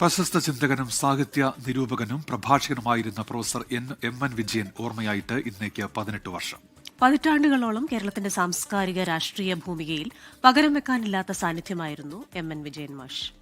പ്രശസ്ത ചിന്തകനും സാഹിത്യ നിരൂപകനും പ്രഭാഷകനുമായിരുന്ന professor N M N Vijayan ഓർമ്മയായിട്ട് ഇന്നേക്ക് പതിനെട്ട് വർഷം. പതിറ്റാണ്ടുകളോളം കേരളത്തിന്റെ സാംസ്കാരിക രാഷ്ട്രീയ ഭൂമികയിൽ പകരം വെക്കാനില്ലാത്ത സാന്നിധ്യമായിരുന്നു എം എൻ വിജയൻ മാഷ്.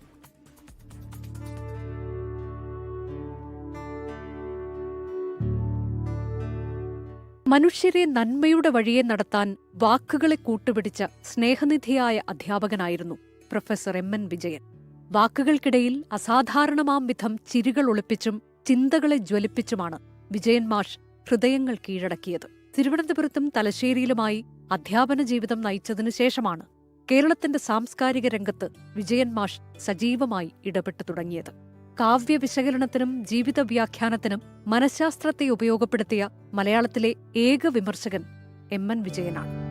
മനുഷ്യരെ നന്മയുടെ വഴിയെ നടത്താൻ വാക്കുകളെ കൂട്ടുപിടിച്ച സ്നേഹനിധിയായ അധ്യാപകനായിരുന്നു പ്രൊഫസർ എം എൻ വിജയൻ. വാക്കുകൾക്കിടയിൽ അസാധാരണമാം വിധം ചിരികൾ ഒളിപ്പിച്ചും ചിന്തകളെ ജ്വലിപ്പിച്ചുമാണ് വിജയൻ മാഷ് ഹൃദയങ്ങൾ കീഴടക്കിയത്. തിരുവനന്തപുരത്തും തലശ്ശേരിയിലുമായി അധ്യാപന ജീവിതം നയിച്ചതിനു ശേഷമാണ് കേരളത്തിന്റെ സാംസ്കാരിക രംഗത്ത് വിജയൻ മാഷ് സജീവമായി ഇടപെട്ടു തുടങ്ങിയത്. കാവ്യ വിശകലനത്തിനും ജീവിത വ്യാഖ്യാനത്തിനും മനഃശാസ്ത്രത്തെ ഉപയോഗപ്പെടുത്തിയ മലയാളത്തിലെ ഏക വിമർശകൻ എം എൻ വിജയനാണ്.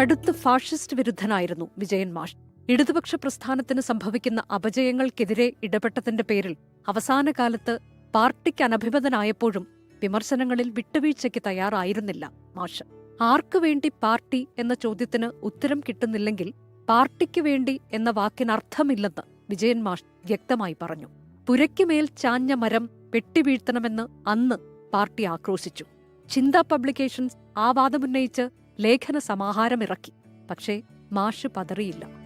കടുത്ത ഫാഷിസ്റ്റ് വിരുദ്ധനായിരുന്നു വിജയൻ മാഷ്. ഇടതുപക്ഷ പ്രസ്ഥാനത്തിന് സംഭവിക്കുന്ന അപജയങ്ങൾക്കെതിരെ ഇടപെട്ടതിന്റെ പേരിൽ അവസാന കാലത്ത് പാർട്ടിക്ക് അനഭിമതനായപ്പോഴും വിമർശനങ്ങളിൽ വിട്ടുവീഴ്ചയ്ക്ക് തയ്യാറായിരുന്നില്ല മാഷ്. ആർക്കു വേണ്ടി പാർട്ടി എന്ന ചോദ്യത്തിന് ഉത്തരം കിട്ടുന്നില്ലെങ്കിൽ പാർട്ടിക്ക് വേണ്ടി എന്ന വാക്കിനർത്ഥമില്ലെന്ന് വിജയൻ മാഷ് വ്യക്തമായി പറഞ്ഞു. പുരയ്ക്കുമേൽ ചാഞ്ഞ മരം വെട്ടിവീഴ്ത്തണമെന്ന് അന്ന് പാർട്ടി ആക്രോശിച്ചു. ചിന്ത പബ്ലിക്കേഷൻസ് ആ വാദമുന്നയിച്ച് ലേഖന സമാഹാരമിറക്കി. പക്ഷേ മാഷ് പതറിയില്ല.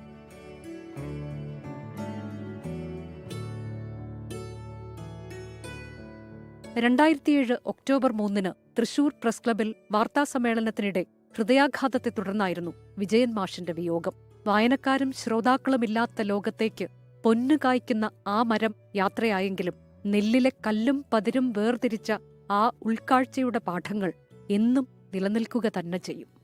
രണ്ടായിരത്തിയേഴ് ഒക്ടോബർ മൂന്നിന് തൃശൂർ പ്രസ് ക്ലബിൽ വാർത്താസമ്മേളനത്തിനിടെ ഹൃദയാഘാതത്തെ തുടർന്നായിരുന്നു വിജയൻ മാഷിന്റെ വിയോഗം. വായനക്കാരും ശ്രോതാക്കളുമില്ലാത്ത ലോകത്തേക്ക് പൊന്നു കായ്ക്കുന്ന ആ മരം യാത്രയായെങ്കിലും നെല്ലിലെ കല്ലും പതിരും വേർതിരിച്ച ആ ഉൾക്കാഴ്ചയുടെ പാഠങ്ങൾ എന്നും നിലനിൽക്കുക തന്നെ ചെയ്യും.